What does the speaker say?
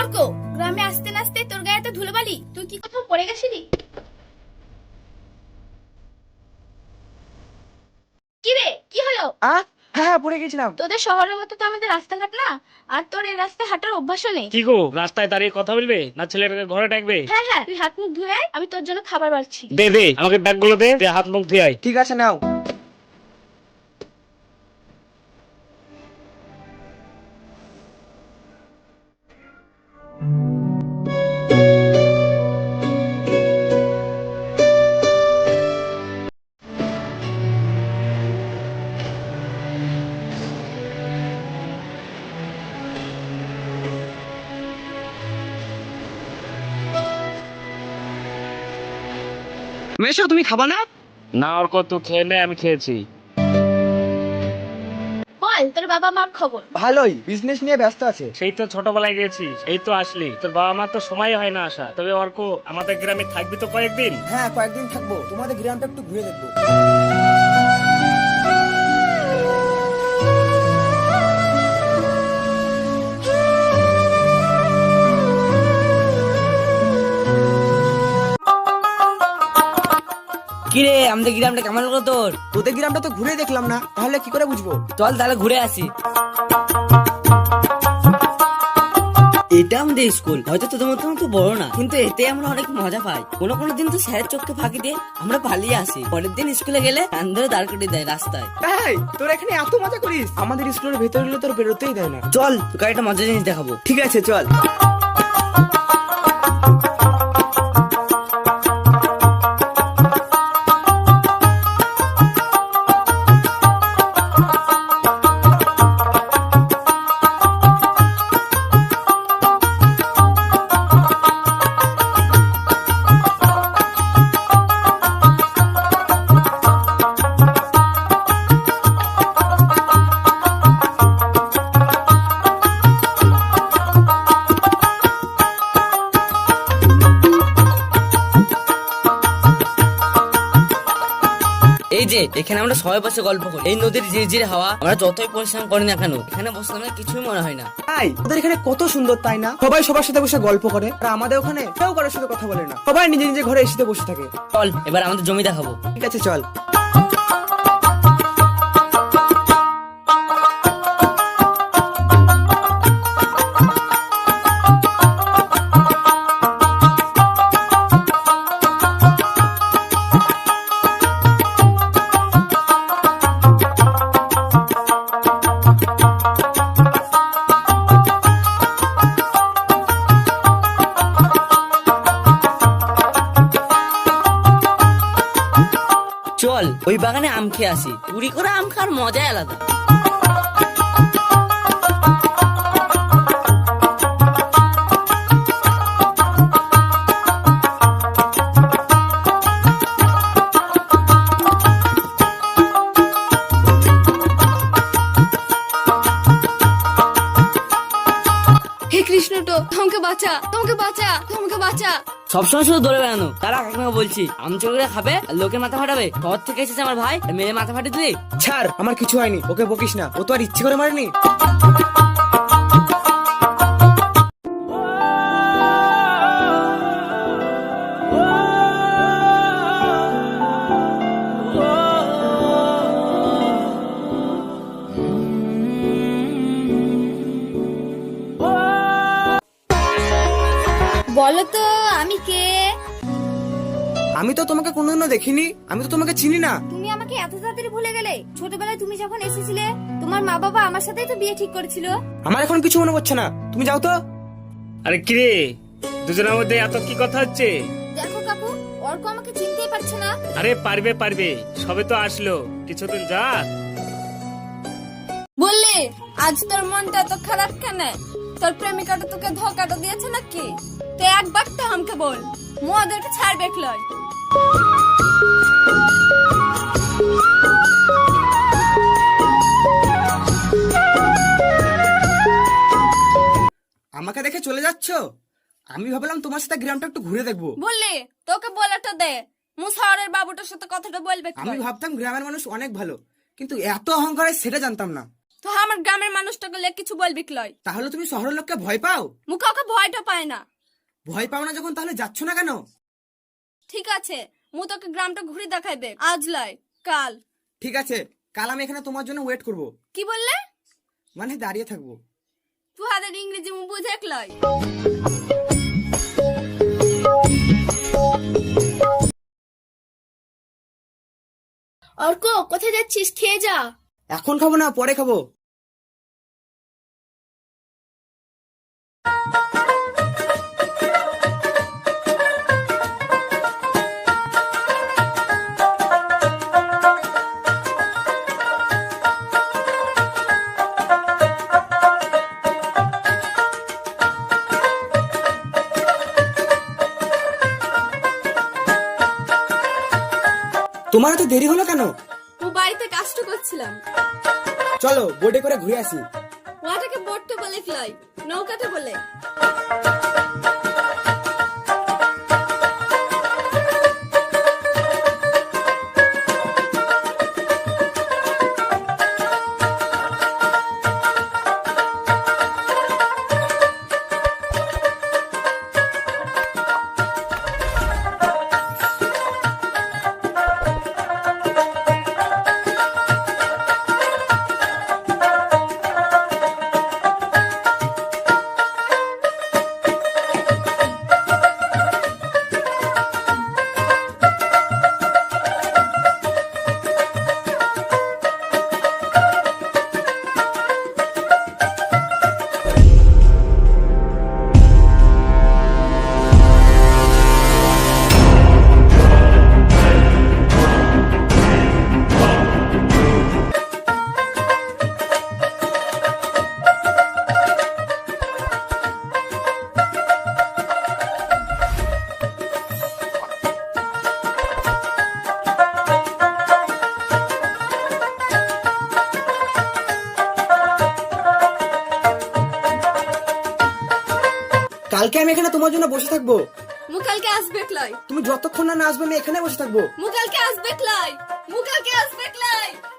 অর্ক? গ্রামে আসতে না আসতে তোর গায়ে তো ধুলোবালি? তুই কি কোথাও পড়ে গেছিলি কি রে কি হলো আ হ্যাঁ হ্যাঁ পড়ে গেছিলাম। তোদের শহরের মতো তো আমাদের রাস্তাঘাট না আর তোর এই রাস্তায় হাঁটার অভ্যাসও নেই। কি গো রাস্তায় দাঁড়িয়ে কথা বলবে না ছেলেটাকে ঘরে ডাকবে? হ্যাঁ হ্যাঁ তুই হাত মুখ ধুয়ে আয়, আমি তোর জন্য খাবার বাড়ছি। দে দে আমাকে ব্যাগগুলো দে দে হাত মুখ ধুয়ে আয়। ঠিক আছে নাও। মেশো তুমি খাবা না? না ওর কত খেয়ে নে আমি খেয়েছি। বল তোর বাবা মার খবর? ভালোই বিজনেস নিয়ে ব্যস্ত আছে। সেই তো ছোটবেলায় গেছি এই তো আসলি। তোর বাবা মার তো সময় হয় না আসা তবে অর্ক আমাদের গ্রামে থাকবি তো কয়েকদিন? হ্যাঁ কয়েকদিন থাকব। তোমাদের গ্রামটা একটু ঘুরে দেখব। কিরে আমাদের গ্রামটা কেমন লাগল তোর? তোদের গ্রামটা তো ঘুরে দেখলাম না তাহলে কি করে বুঝব? চল তাহলে ঘুরে আসি। এটা আমাদের স্কুল হয়তো তোদের মতো মতো বড় না। কিন্তু এতে আমরা অনেক মজা পাই। কোনো কোনো দিন তো স্যারের চোখকে ফাঁকি দিয়ে আমরা পালিয়ে আসি। পরের দিন স্কুলে গেলে কান ধরে দাঁড় করিয়ে দেয় রাস্তায়। তাই তোর এখানে এত মজা করিস? আমাদের স্কুলের ভেতরে গেলে তোর বেরোতেই দেয় না। চল তোকে একটা মজা জিনিস দেখাবো। ঠিক আছে চল। যে এখানে আমরা সবাই বসে গল্প করি। এই নদীর ঝিরঝির হাওয়া আমরা যতই পরিশ্রম করি না কেন এখানে বসে আমাদের কিছুই মনে হয় না। তাই? ওদের এখানে কত সুন্দর তাই না? সবাই সবার সাথে বসে গল্প করে আর আমাদের ওখানে কেউ কারোর সাথে কথা বলে না। সবাই নিজে নিজে ঘরে এসে বসে থাকে। চল এবার আমাদের জমি দেখাবো। ঠিক আছে চল। ওই বাগানে আম খেয়ে আসি। চুরি করে আম খাওয়ার মজাই আলাদা। হে কৃষ্ণটো তোমাকে বাঁচা তোমাকে বাঁচা তোমাকে বাঁচা। সবসময় শুধু দৌড়ে বেড়ানো। তারা কাকিমাকে বলছি, আম চোখে খাবে আর লোকের মাথা ফাটাবে। ঘর থেকে এসেছে আমার ভাই মেয়ে মাথা ফাটিয়ে দিলি? ছাড়, আমার কিছু হয়নি, ওকে বকিস না। ও তো আর ইচ্ছে করে মারেনি। বলো তো আমি কে? আমি তো তোমাকে কোনোদিনও দেখিনি আমি তো তোমাকে চিনি না। তুমি আমাকে এত তাড়াতাড়ি ভুলে গেলে? ছোটবেলায় তুমি যখন এসেছিলে তোমার মা বাবা আমার সাথেই তো বিয়ে ঠিক করেছিল। আমার এখন কিছু মনে পড়ছে না। তুমি যাও তো। আরে কিরে দুজনের মধ্যে এত কি কথা হচ্ছে? দেখো কাকু অর্ক আমাকে চিনতেই পারছে না। আরে পারবে পারবে। সবে তো আসলো। কিছুদিন যা। বললে আজ তোর মনটা তো খারাপ কেন? তোর প্রেমিকাটা তোকে ধোকাটা দিয়েছে নাকি? তো একবার তো আমাকে বল। মু ওদেরকে ছাড়বে লয় আমাকে দেখে চলে যাচ্ছ? আমি ভাবলাম তোমার সাথে গ্রামটা একটু ঘুরে দেখব। বললে তোকে বলাটা দে। মু শহরের বাবুটার সাথে কথাটা বলবে আমি ভাবতাম গ্রামের মানুষ অনেক ভালো কিন্তু এত অহংকার সেটা জানতাম না। তো আমার গ্রামের মানুষটাকে কিছু বলবি কি লয় তাহলে তুমি শহরের লোককে ভয় পাও? মুখে ওকে ভয়টা পায় না। ভয় পাও না যখন তাহলে যাচ্ছ না কেন? ঠিক আছে মু তোকে গ্রামটা ঘুরে দেখাইবে আজ লয় কাল। ঠিক আছে কাল আমি এখানে তোমার জন্য ওয়েট করব। কি বললে? মানে দাঁড়িয়ে থাকব। তুই হাতের ইংরেজি মু বুঝে লয় অর্ক কোথায় যাচ্ছিস? খেয়ে যা। এখন খাব না পরে খাব। তোমার এত দেরি হলো কেন? ও বাড়িতে কাজটা করছিলাম। চলো বোটে করে ঘুরে আসি। ওটাকে বোটটা বলে ফ্লাই নৌকাতে নৌকাটা বলে। কালকে আমি এখানে তোমার জন্য বসে থাকব। মু কালকে আসবে ক্লাই তুমি যতক্ষণ না আসবে আমি এখানে বসে থাকব। মু কালকে আসবে ক্লাই মু কালকে আসবে ক্লাই আসবে